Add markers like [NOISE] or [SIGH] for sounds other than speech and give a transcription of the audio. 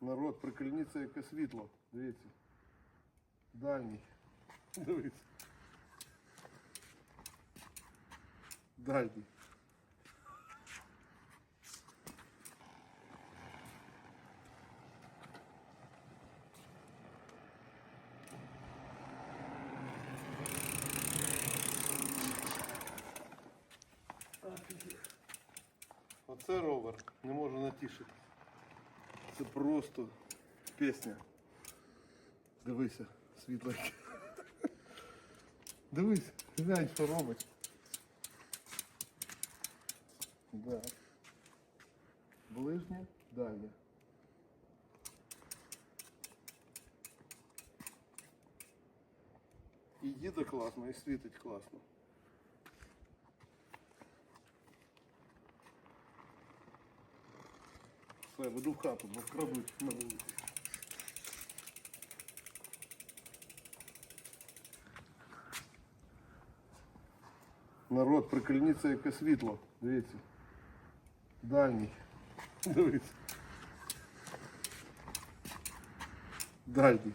Народ, прикольніться яке світло. Дивіться. Дальній. [LAUGHS] Дивіться. Дальній. Оце ровер. Не можу натішити. Це просто пісня. Дивися, світло. Дивись, глянь, що робить. Да. Ближнє, дальнє. І їде класно, і світить класно. Все, веду в хату, бо вкрадуть на вулиці. Народ, прикольніться яке світло. Дивіться. Дальній. Дивіться. Дальній.